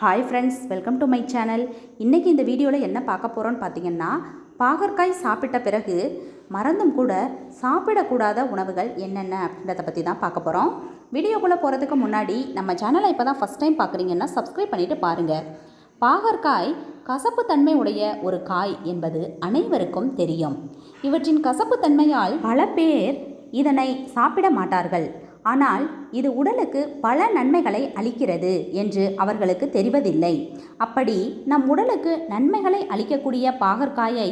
Hi friends welcome to my channel இன்றைக்கி இந்த வீடியோவில் என்ன பார்க்க போகிறோன்னு பார்த்தீங்கன்னா பாகற்காய் சாப்பிட்ட பிறகு மறந்தும் கூட சாப்பிடக்கூடாத உணவுகள் என்னென்ன அப்படின்றத பற்றி தான் பார்க்க போகிறோம் வீடியோக்குள்ளே போகிறதுக்கு முன்னாடி நம்ம சேனலை இப்போ தான் ஃபஸ்ட் டைம் பார்க்குறீங்கன்னா சப்ஸ்கிரைப் பண்ணிவிட்டு பாருங்கள் பாகற்காய் கசப்பு தன்மை உடைய ஒரு காய் என்பது அனைவருக்கும் தெரியும். இவற்றின் கசப்பு தன்மையால் பல பேர் இதனை சாப்பிட மாட்டார்கள். ஆனால் இது உடலுக்கு பல நன்மைகளை அளிக்கிறது என்று அவர்களுக்கு தெரிவதில்லை. அப்படி நம் உடலுக்கு நன்மைகளை அளிக்கக்கூடிய பாகற்காயை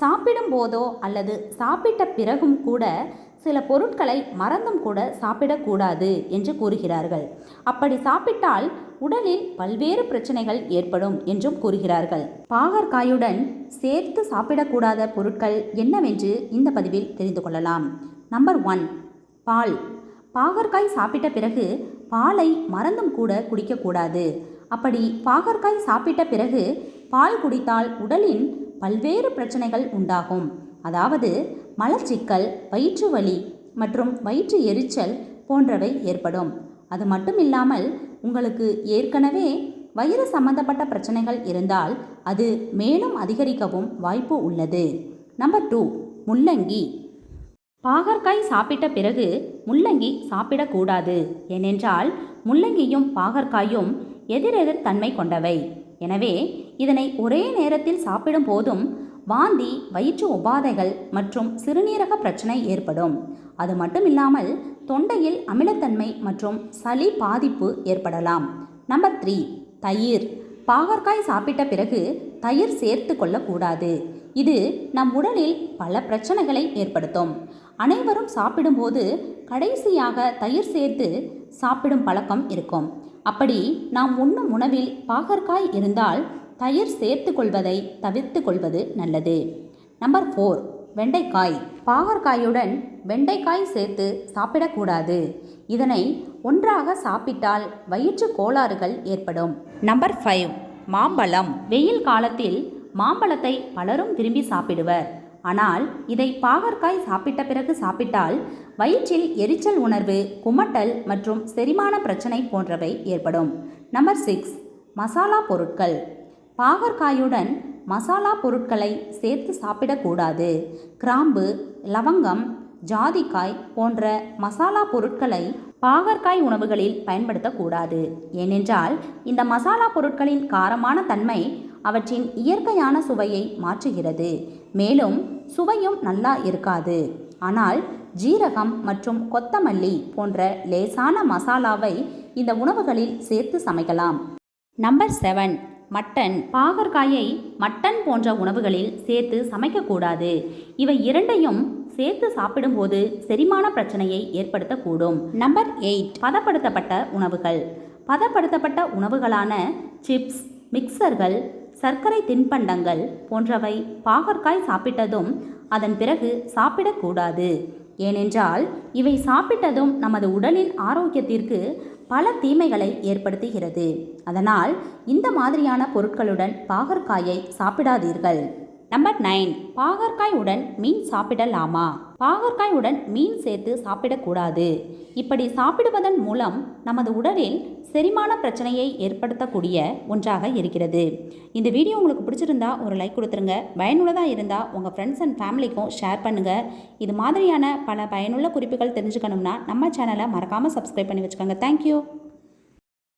சாப்பிடும் போதோ அல்லது சாப்பிட்ட பிறகும் கூட சில பொருட்களை மறந்தும் கூட சாப்பிடக்கூடாது என்று கூறுகிறார்கள். அப்படி சாப்பிட்டால் உடலில் பல்வேறு பிரச்சனைகள் ஏற்படும் என்றும் கூறுகிறார்கள். பாகற்காயுடன் சேர்த்து சாப்பிடக்கூடாத பொருட்கள் என்னவென்று இந்த பதிவில் தெரிந்து கொள்ளலாம். நம்பர் ஒன் பால். பாகற்காய் சாப்பிட்ட பிறகு பாலை மறந்தும் கூட குடிக்கக்கூடாது. அப்படி பாகற்காய் சாப்பிட்ட பிறகு பால் குடித்தால் உடலின் பல்வேறு பிரச்சனைகள் உண்டாகும். அதாவது மலச்சிக்கல் வயிற்று வலி மற்றும் வயிற்று எரிச்சல் போன்றவை ஏற்படும். அது மட்டும் இல்லாமல் உங்களுக்கு ஏற்கனவே வயிறு சம்பந்தப்பட்ட பிரச்சனைகள் இருந்தால் அது மேலும் அதிகரிக்கவும் வாய்ப்பு உள்ளது. நம்பர் டூ முள்ளங்கி. பாகற்காய் சாப்பிட்ட பிறகு முள்ளங்கி சாப்பிடக்கூடாது. ஏனென்றால் முள்ளங்கியும் பாகற்காயும் எதிரெதிர் தன்மை கொண்டவை. எனவே இதனை ஒரே நேரத்தில் சாப்பிடும் போதும் வாந்தி வயிற்று உபாதைகள் மற்றும் சிறுநீரக பிரச்சனை ஏற்படும். அது மட்டும் இல்லாமல் தொண்டையில் அமிலத்தன்மை மற்றும் சளி பாதிப்பு ஏற்படலாம். நம்பர் த்ரீ தயிர். பாகற்காய் சாப்பிட்ட பிறகு தயிர் சேர்த்து கொள்ளக்கூடாது. இது நம் உடலில் பல பிரச்சனைகளை ஏற்படுத்தும். அனைவரும் சாப்பிடும்போது கடைசியாக தயிர் சேர்த்து சாப்பிடும் பழக்கம் இருக்கும். அப்படி நாம் உண்ணும் உணவில் பாகற்காய் இருந்தால் தயிர் சேர்த்து கொள்வதை தவிர்த்து கொள்வது நல்லது. நம்பர் ஃபோர் வெண்டைக்காய். பாகற்காயுடன் வெண்டைக்காய் சேர்த்து சாப்பிடக்கூடாது. இதனை ஒன்றாக சாப்பிட்டால் வயிற்று கோளாறுகள் ஏற்படும். நம்பர் ஃபைவ் மாம்பழம். வெயில் காலத்தில் மாம்பழத்தை பலரும் விரும்பி சாப்பிடுவர். ஆனால் இதை பாகற்காய் சாப்பிட்ட பிறகு சாப்பிட்டால் வயிற்றில் எரிச்சல் உணர்வு குமட்டல் மற்றும் செரிமான பிரச்சனை போன்றவை ஏற்படும். நம்பர் சிக்ஸ் மசாலா பொருட்கள். பாகற்காயுடன் மசாலா பொருட்களை சேர்த்து சாப்பிடக்கூடாது. கிராம்பு லவங்கம் ஜாதிக்காய் போன்ற மசாலா பொருட்களை பாகற்காய் உணவுகளில் பயன்படுத்தக்கூடாது. ஏனென்றால் இந்த மசாலா பொருட்களின் காரமான தன்மை அவற்றின் இயற்கையான சுவையை மாற்றுகிறது. மேலும் சுவையும் நல்லா இருக்காது. ஆனால் ஜீரகம் மற்றும் கொத்தமல்லி போன்ற லேசான மசாலாவை இந்த உணவுகளில் சேர்த்து சமைக்கலாம். Number seven mutton. பாகற்காயை மட்டன் போன்ற உணவுகளில் சேர்த்து சமைக்கக்கூடாது. இவை இரண்டையும் சேர்த்து சாப்பிடும்போது செரிமான பிரச்சனையை ஏற்படுத்தக்கூடும். நம்பர் எயிட் பதப்படுத்தப்பட்ட உணவுகள். பதப்படுத்தப்பட்ட உணவுகளான சிப்ஸ் மிக்சர்கள் சர்க்கரை தின்பண்டங்கள் போன்றவை பாகற்காய் சாப்பிட்டதும் அதன் பிறகு சாப்பிடக்கூடாது. ஏனென்றால் இவை சாப்பிட்டதும் நமது உடலின் ஆரோக்கியத்திற்கு பல தீமைகளை ஏற்படுத்துகிறது. அதனால் இந்த மாதிரியான பொருட்களுடன் பாகற்காயை சாப்பிடாதீர்கள். நம்பர் நைன் பாகற்காய் உடன் மீன் சாப்பிடலாமா? பாகற்காய் உடன் மீன் சேர்த்து சாப்பிடக்கூடாது. இப்படி சாப்பிடுவதன் மூலம் நமது உடலில் செரிமான பிரச்சனையை ஏற்படுத்தக்கூடிய ஒன்றாக இருக்கிறது. இந்த வீடியோ உங்களுக்கு பிடிச்சிருந்தா ஒரு லைக் கொடுத்துருங்க. பயனுள்ளதாக இருந்தால் உங்கள் ஃப்ரெண்ட்ஸ் அண்ட் ஃபேமிலிக்கும் ஷேர் பண்ணுங்கள் இது மாதிரியான பல பயனுள்ள குறிப்புகள் தெரிஞ்சுக்கணும்னா நம்ம சேனலை மறக்காமல் சப்ஸ்கிரைப் பண்ணி வச்சுக்கோங்க. தேங்க்யூ